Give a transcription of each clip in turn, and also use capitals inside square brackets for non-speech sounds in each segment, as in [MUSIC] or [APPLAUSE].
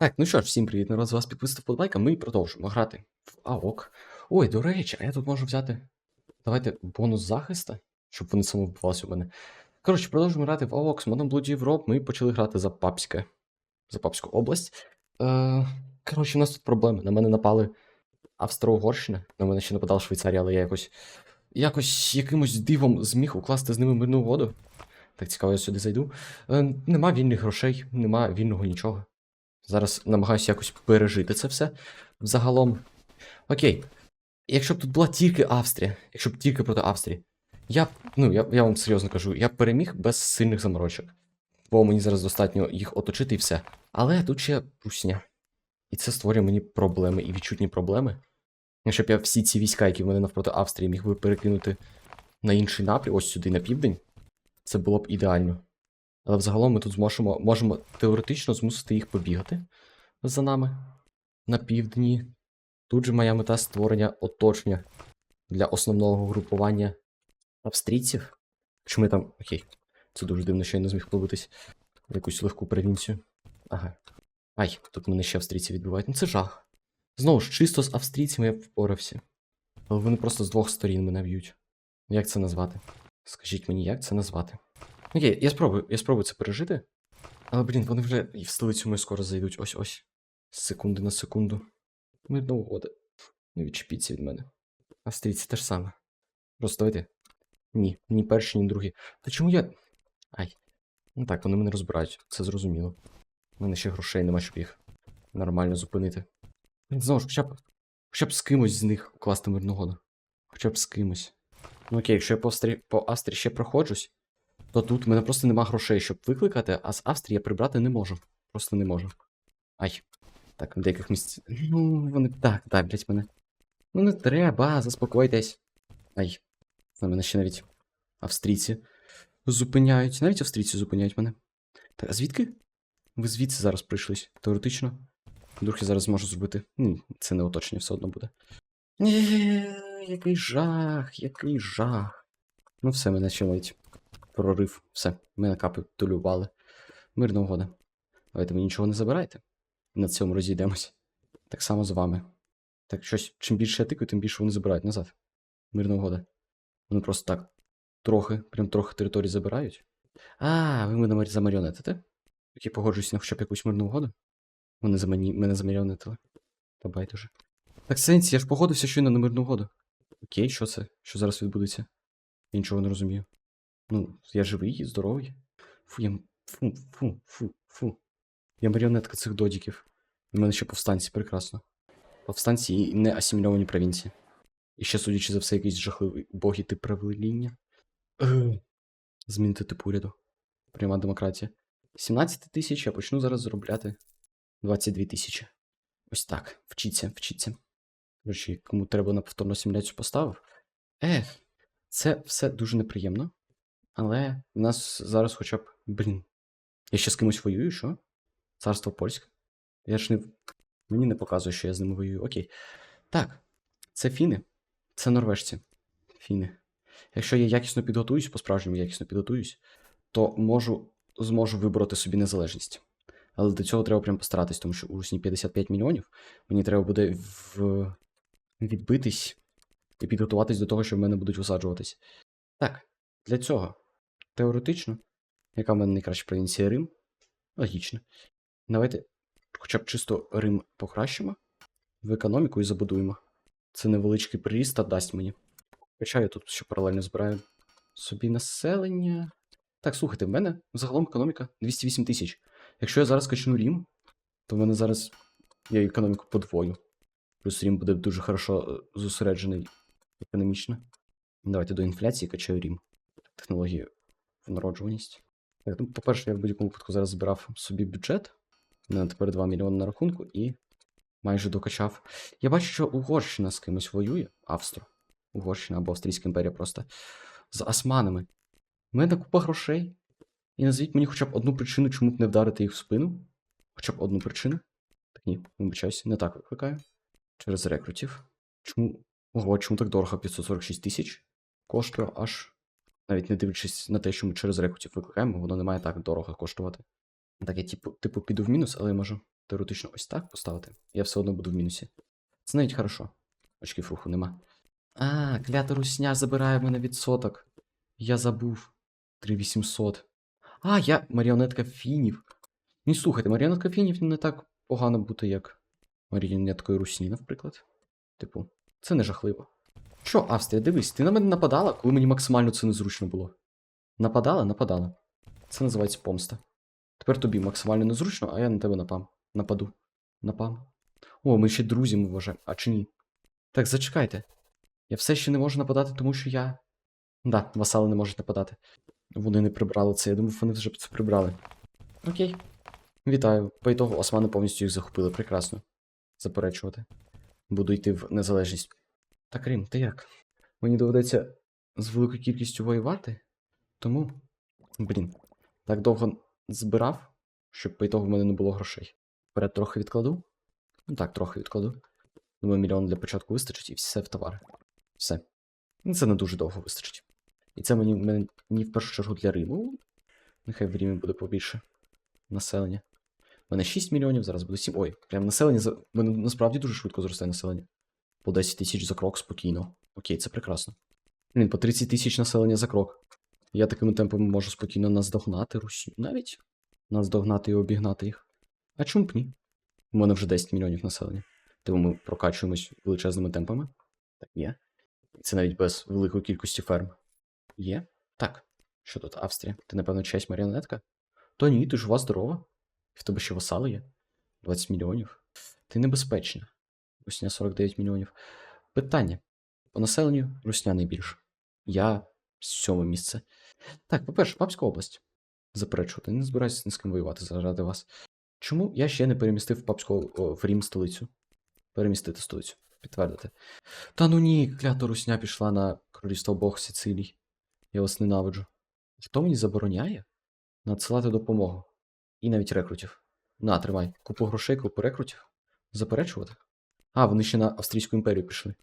Так, ну що ж, всім привіт, народ, з вас підписав подбайка, ми продовжуємо грати в АОК. Ой, до речі, а я тут можу взяти. Давайте бонус захиста, щоб вони самовбивалися у мене. Коротше, продовжуємо грати в АОК з Blood Європ. Ми почали грати за Папське. За Папську область. Е, коротше, у нас тут проблеми. На мене напали Австро-Угорщина. На мене ще нападала Швейцарія, але я якось. Якось якимось дивом зміг укласти з ними мирну угоду. Так цікаво, я сюди зайду. Е, нема вільних грошей, нема вільного нічого. Зараз намагаюся якось пережити це все. Загалом. Окей. Якщо б тут була тільки Австрія, якщо б тільки проти Австрії, я б, ну, я, я вам серйозно кажу, я б переміг без сильних заморочок. Бо мені зараз достатньо їх оточити і все. Але тут ще русня. І це створює мені проблеми і відчутні проблеми. Якщо б я всі ці війська, які в мене навпроти Австрії, міг би перекинути на інший напрям, ось сюди, на південь, це було б ідеально. Але взагалом ми тут зможемо, можемо теоретично змусити їх побігати за нами на півдні. Тут же моя мета створення оточення для основного групування австрійців. Чому я там. Окей. Це дуже дивно, що я не зміг пробитись в якусь легку провінцію. Ага. Ай, тут мене ще австрійці відбивають. Ну це жах. Знову ж, чисто з австрійцями я впорався. Але вони просто з двох сторін мене б'ють. Як це назвати? Скажіть мені, як це назвати? Окей, я спробую, я спробую це пережити. Але, блін, вони вже і в столицю ми скоро зайдуть. Ось ось. З секунди на секунду. Мирна угода. Не відчепіться від мене. Австрійці те ж саме. Просто давайте. Ні, ні перші, ні другі. Та чому я. Ай. Ну так, вони мене розбирають, це зрозуміло. У мене ще грошей нема, щоб їх нормально зупинити. Знову ж, хоча б. Хоча б з кимось з них укласти мирну угоду. Хоча б з кимось. Ну окей, якщо я по Австрії, по Австрії ще проходжусь, то тут в мене просто нема грошей, щоб викликати, а з Австрії я прибрати не можу. Просто не можу. Ай. Так, в деяких місць. Ну, вони. Так, так, блять, мене. Ну не треба, заспокойтесь. Ай. На мене ще навіть австрійці зупиняють. Навіть австрійці зупиняють мене. Так, а звідки? Ви звідси зараз прийшлись? Теоретично. Вдруг я зараз зможу зробити. Ні, це не оточення все одно буде. Ні, який жах, який жах. Ну все, мене ще навіть прорив. Все, мене капітулювали. Мирна угода. Давайте ви нічого не забирайте. На цьому розійдемось. Так само з вами. Так щось, чим більше я тикаю, тим більше вони забирають назад. Мирна угода. Вони просто так трохи, прям трохи території забирають. А, ви мене замаріонетите? Так я погоджуюсь на хоча б якусь мирну угоду. Вони за мені, мене замаріонетили. Та байдуже. Так, сенсі, я ж погодився щойно на мирну угоду. Окей, що це? Що зараз відбудеться? Я нічого не розумію. Ну, я живий здоровий. Фу, я. Фу, фу, фу, фу. Я маріонетка цих додіків. У мене ще повстанці, прекрасно. Повстанці і не асимільовані провінції. І ще, судячи за все, якийсь жахливий боги тип правління. Е, Змінити тип уряду. Пряма демократія. 17 тисяч, я почну зараз заробляти 22 тисячі. Ось так. Вчіться, вчіться. Коротше, кому треба на повторну симуляцію поставив. Ех, це все дуже неприємно. Але в нас зараз хоча б. Блін. Я ще з кимось воюю, що? Царство польське? Я ж не. Мені не показує, що я з ними воюю. Окей. Так, це фіни. Це норвежці. Фіни. Якщо я якісно підготуюсь, по-справжньому якісно підготуюсь, то можу, зможу вибороти собі незалежність. Але до цього треба прям постаратись, тому що у Русні 55 мільйонів. Мені треба буде в... відбитись і підготуватись до того, що в мене будуть висаджуватись. Так, для цього теоретично, яка в мене найкраща провінція Рим? Логічно. Давайте хоча б чисто Рим покращимо в економіку і забудуємо. Це невеличкий приріст та дасть мені. Хоча я тут ще паралельно збираю собі населення. Так, слухайте, в мене загалом економіка 208 тисяч. Якщо я зараз качну Рім, то в мене зараз я економіку подвою. Плюс Рім буде дуже хорошо е, зосереджений економічно. Давайте до інфляції качаю Рім. Технології в народжуваність. Ну, по-перше, я в будь-якому випадку зараз збирав собі бюджет. Мене тепер 2 мільйони на рахунку і майже докачав. Я бачу, що Угорщина з кимось воює. Австро. Угорщина або Австрійська імперія просто. З османами. У мене купа грошей. І назвіть мені хоча б одну причину, чому б не вдарити їх в спину. Хоча б одну причину. Так ні, вибачаюся, не так викликаю. Через рекрутів. Чому. Ого, чому так дорого? 546 тисяч? Коштує аж. Навіть не дивлячись на те, що ми через рекрутів викликаємо, воно не має так дорого коштувати. Так, я типу, типу піду в мінус, але я можу теоретично ось так поставити. Я все одно буду в мінусі. Це навіть хорошо. Очків руху нема. А, клята русня забирає в мене відсоток. Я забув. 3800. А, я маріонетка фінів. Ну, слухайте, маріонетка фінів не так погано бути, як маріонеткою русні, наприклад. Типу, це не жахливо. Що, Австрія, дивись, ти на мене нападала, коли мені максимально це незручно було. Нападала, нападала. Це називається помста. Тепер тобі максимально незручно, а я на тебе напам. Нападу. Напам. О, ми ще друзі ми вважаємо, а чи ні? Так, зачекайте. Я все ще не можу нападати, тому що я. Да, васали не можуть нападати. Вони не прибрали це, я думав, вони вже це прибрали. Окей. Вітаю. По ітогу османи повністю їх захопили. Прекрасно. Заперечувати. Буду йти в незалежність. Так, Рим, ти як? Мені доведеться з великою кількістю воювати. Тому. Блін. Так довго збирав, щоб по ітогу в мене не було грошей. Вперед трохи відкладу. Ну так, трохи відкладу. Думаю, мільйон для початку вистачить і все в товар. Все. Ну, Це не дуже довго вистачить. І це мені, мені, мені в першу чергу для Риму. Нехай в Римі буде побільше населення. У мене 6 мільйонів, зараз буде 7. Ой, прям населення. У мене насправді дуже швидко зростає населення. По 10 тисяч за крок спокійно. Окей, це прекрасно. Блін, по 30 тисяч населення за крок. Я такими темпами можу спокійно наздогнати Русю. Навіть наздогнати і обігнати їх. А чому б ні? У мене вже 10 мільйонів населення. Тому ми прокачуємось величезними темпами. Так, є. Це навіть без великої кількості ферм. Є? Так. Що тут, Австрія? Ти, напевно, честь маріонетка? То ні, ти жива здорова. В тебе ще васали є. 20 мільйонів. Ти небезпечна. Русня 49 мільйонів. Питання. По населенню Русня найбільше. Я сьоме місце. Так, по-перше, Папська область. Заперечувати, не збираюся ні з ким воювати заради вас. Чому я ще не перемістив Папську о, в Рім столицю? Перемістити столицю. Підтвердити. Та ну ні, клята русня пішла на королівство Бог Сицилій. Я вас ненавиджу. Хто мені забороняє надсилати допомогу? І навіть рекрутів. На, тримай. Купу грошей, купу рекрутів. Заперечувати? А, вони ще на Австрійську імперію пішли.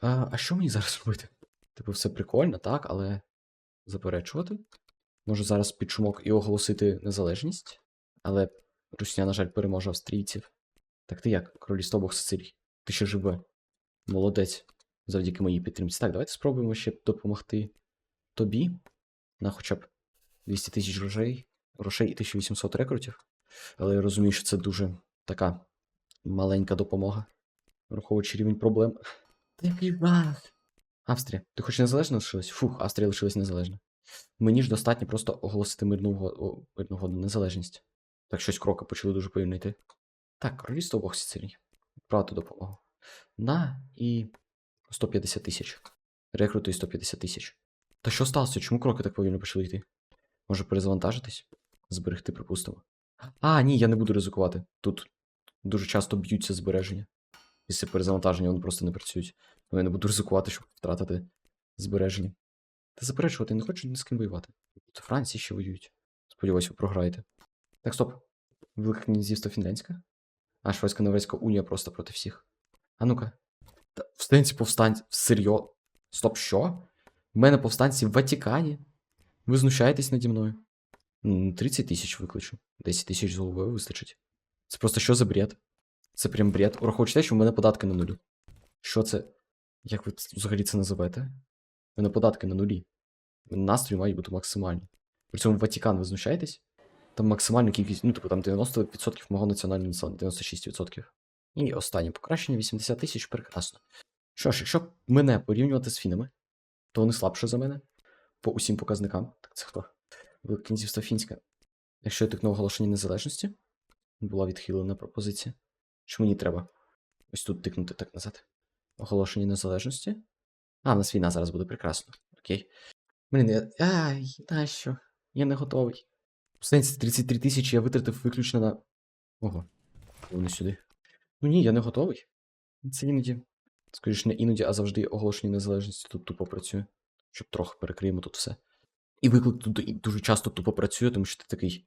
А, а що мені зараз робити? Типу, все прикольно, так, але заперечувати? Може зараз під шумок і оголосити незалежність? Але Русня, на жаль, переможе австрійців. Так ти як, королівство Бог Сицилій? Ти ще живе. Молодець. Завдяки моїй підтримці. Так, давайте спробуємо ще допомогти тобі. На хоча б 200 тисяч грошей, грошей і 1800 рекрутів. Але я розумію, що це дуже така маленька допомога. Враховуючи рівень проблем. Та який жах. Австрія, ти хоч незалежно лишилась? Фух, Австрія лишилась незалежна. Мені ж достатньо просто оголосити мирну угоду, мирну угоду незалежність. Так щось кроки почали дуже повільно йти. Так, королівство обох Сицилій. Брати допомогу. На і 150 тисяч. Рекрути і 150 тисяч. Та що сталося? Чому кроки так повільно почали йти? Може перезавантажитись? Зберегти, припустимо. А, ні, я не буду ризикувати. Тут дуже часто б'ються збереження. Після перезавантаження вони просто не працюють. Але не буду ризикувати, щоб втратити збереження. Та заперечувати, не хочу ні з ким воювати. Тут Франції ще воюють. Сподіваюсь, ви програєте. Так, стоп. Велике князівство Фінляндське? А Шведська Норвезька унія просто проти всіх. А ну-ка. Та встанці повстанці. Серйозно? Стоп, що? У мене повстанці в Ватикані. Ви знущаєтесь наді мною. 30 тисяч викличу. 10 тисяч з головою вистачить. Це просто що за бред? Це прям бред. Враховуючи те, що в мене податки на нулі. Що це? Як ви взагалі це називаєте? У мене податки на нулі. Настрої мають бути максимальні. При цьому Ватикан, ви знущаєтесь? Там максимальна кількість, ну, типу, там 90% мого національного населення, 96%. І останнє покращення 80 тисяч прекрасно. Що ж, якщо мене порівнювати з фінами, то вони слабше за мене по усім показникам. Так це хто? Велике князівство фінське. Якщо я тикну оголошення незалежності, була відхилена пропозиція. Що мені треба? Ось тут тикнути так назад. Оголошення незалежності. А, в нас війна зараз буде прекрасно. Окей. Блін, я. Ай, нащо? Я не готовий. В сенсі 33 тисячі я витратив виключно на. Ого. Вони сюди. Ну ні, я не готовий. Це іноді. Скоріше, не іноді, а завжди оголошення незалежності тут тупо працює. Щоб трохи перекриємо тут все. І виклик тут дуже часто тупо працює, тому що ти такий.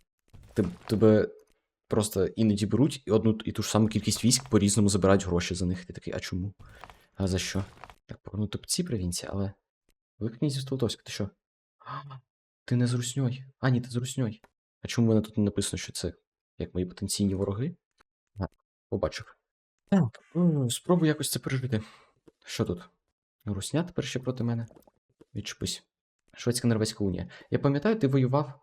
Тебе просто іноді беруть і одну і ту ж саму кількість військ по-різному забирають гроші за них. Ти такий, а чому? А за що? Так, повернути б ці провінції, але. Велике князівство Литовське, ти що? А, [GASPS] ти не з русньой. А, ні, ти з русньой. А чому в мене тут не написано, що це як мої потенційні вороги? Побачив. Так, м, спробую якось це пережити. Що тут? Русня тепер ще проти мене. Відчепись. Шведська Норвезька унія. Я пам'ятаю, ти воював.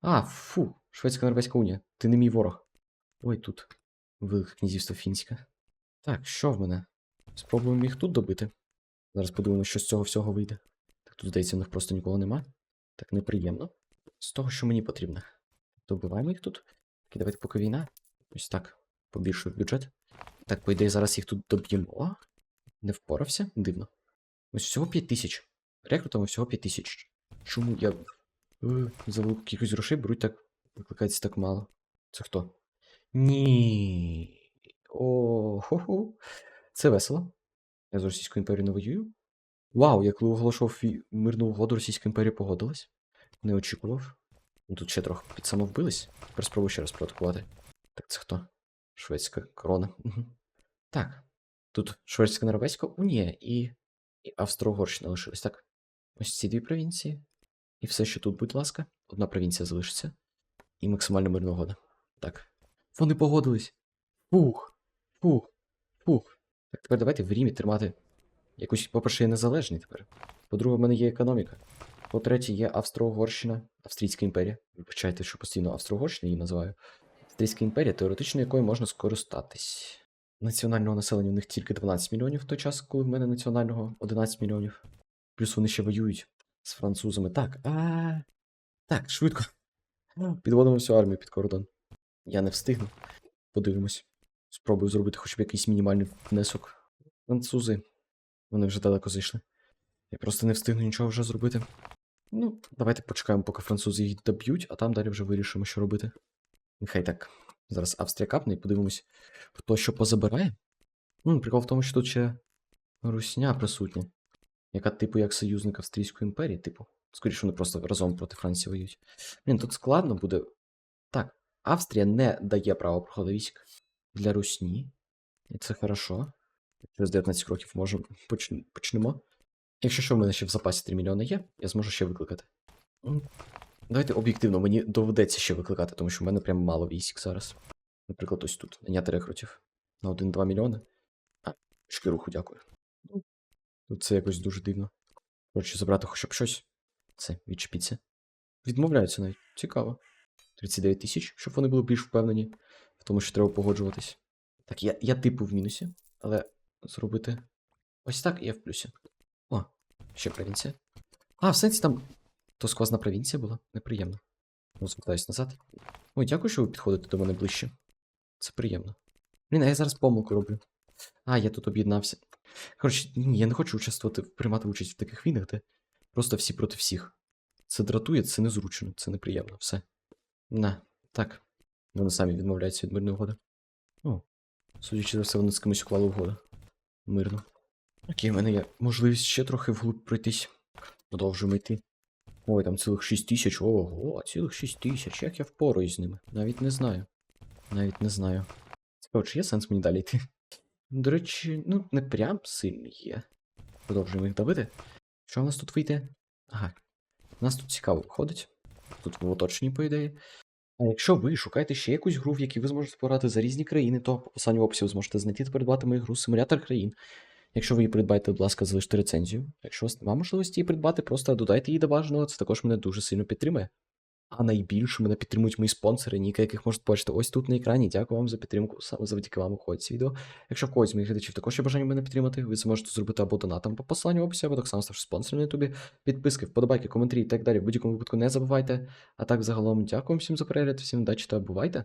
А, фу, Шведська Норвезька унія. Ти не мій ворог. Ой, тут. Велике князівство фінське. Так, що в мене? Спробуємо їх тут добити. Зараз подивимося, що з цього всього вийде. Так тут, здається, в них просто нікого нема. Так неприємно. З того, що мені потрібно. Добиваємо їх тут. Окей, давайте поки війна. Ось так. Побільшую бюджет. Так, по ідеї, зараз їх тут доб'ємо. Не впорався? Дивно. Ось всього 5 тисяч. Рекрутами всього 5 тисяч. Чому я. За велику кількість грошей беруть так. Викликається так мало. Це хто? Ні. О, хо-хо. Це весело. Я з Російською імперією не воюю. Вау, я коли оголошував мирну угоду, Російська імперія погодилась. Не очікував. Ну, Тут ще трохи під самовбились. Тепер спробую ще раз проатакувати. Так, це хто? Шведська корона. Мгм. Так. Тут Шведська Норвезька унія і, і Австро-Угорщина лишились, так? Ось ці дві провінції. І все, що тут, будь ласка, одна провінція залишиться. І максимально мирна угода. Так. Вони погодились. Фух. Фух. Фух. Так, тепер давайте в Рімі тримати. Якусь, по-перше, я незалежний тепер. По-друге, в мене є економіка. По-третє, є Австро-Угорщина, Австрійська імперія. Вибачайте, що постійно Австро-Угорщина її називаю. Австрійська імперія, теоретично якою можна скористатись. Національного населення у них тільки 12 мільйонів в той час, коли в мене національного 11 мільйонів. Плюс вони ще воюють з французами. Так, а. Так, швидко. Підводимо всю армію під кордон. Я не встигну. Подивимось. Спробую зробити хоч б якийсь мінімальний внесок. Французи. Вони вже далеко зайшли. Я просто не встигну нічого вже зробити. Ну, давайте почекаємо, поки французи їх доб'ють, а там далі вже вирішимо, що робити. Нехай так. Зараз Австрія капне і подивимось, хто що позабирає. Ну, прикол в тому, що тут ще Русня присутня. Яка, типу, як союзник Австрійської імперії, типу. Скоріше, вони просто разом проти Франції воюють. Блін, тут складно буде. Так, Австрія не дає право проходу військ для Русні. І це хорошо. Через 19 років можемо поч- почнемо. Якщо що, в мене ще в запасі 3 мільйони є, я зможу ще викликати. Давайте об'єктивно, мені доведеться ще викликати, тому що в мене прям мало військ зараз. Наприклад, ось тут наняти рекрутів на 1-2 мільйони. А, шкіруху, дякую. Ну, Тут це якось дуже дивно. Коротше, забрати хоча б щось. Це, відчепіться. Відмовляються навіть. Цікаво. 39 тисяч, щоб вони були більш впевнені в тому, що треба погоджуватись. Так, я, я типу в мінусі, але зробити ось так і я в плюсі. О, ще провінція. А, в сенсі там. То сквозна провінція була? Неприємно. Ну, звертаюсь назад. Ой, дякую, що ви підходите до мене ближче. Це приємно. Блін, а я зараз помилку роблю. А, я тут об'єднався. Коротше, ні, я не хочу участвувати, приймати участь в таких війнах, де просто всі проти всіх. Це дратує, це незручно, це неприємно, все. На, так. Вони самі відмовляються від мирної угоди. О, судячи за все, вони з кимось уклали угоду. Мирно. Окей, в мене є можливість ще трохи вглуб пройтись. Продовжуємо йти. Ой, там цілих 6 тисяч. Ого, цілих 6 тисяч. Як я впораюсь з ними? Навіть не знаю. Навіть не знаю. Цікаво, чи є сенс мені далі йти? До речі, ну, не прям сильно є. Продовжуємо їх давити. Що в нас тут вийде? Ага. У нас тут цікаво виходить. Тут в оточенні, по ідеї. А якщо ви шукаєте ще якусь гру, в якій ви зможете пограти за різні країни, то по посланню в описі зможете знайти та придбати мою гру Симулятор країн. Якщо ви її придбаєте, будь ласка, залиште рецензію. Якщо у вас немає можливості її придбати, просто додайте її до бажаного, це також мене дуже сильно підтримує. А найбільше мене підтримують мої спонсори, ніка яких можете бачити ось тут на екрані. Дякую вам за підтримку. Саме завдяки вам уходить це відео. Якщо когось з моїх глядачів також є бажання мене підтримати, ви це можете зробити або донатом по посиланню в описі, або так само ставши спонсором на ютубі. Підписки, вподобайки, коментарі і так далі. В будь-якому випадку не забувайте. А так, загалом, дякую всім за перегляд, всім удачі та бувайте!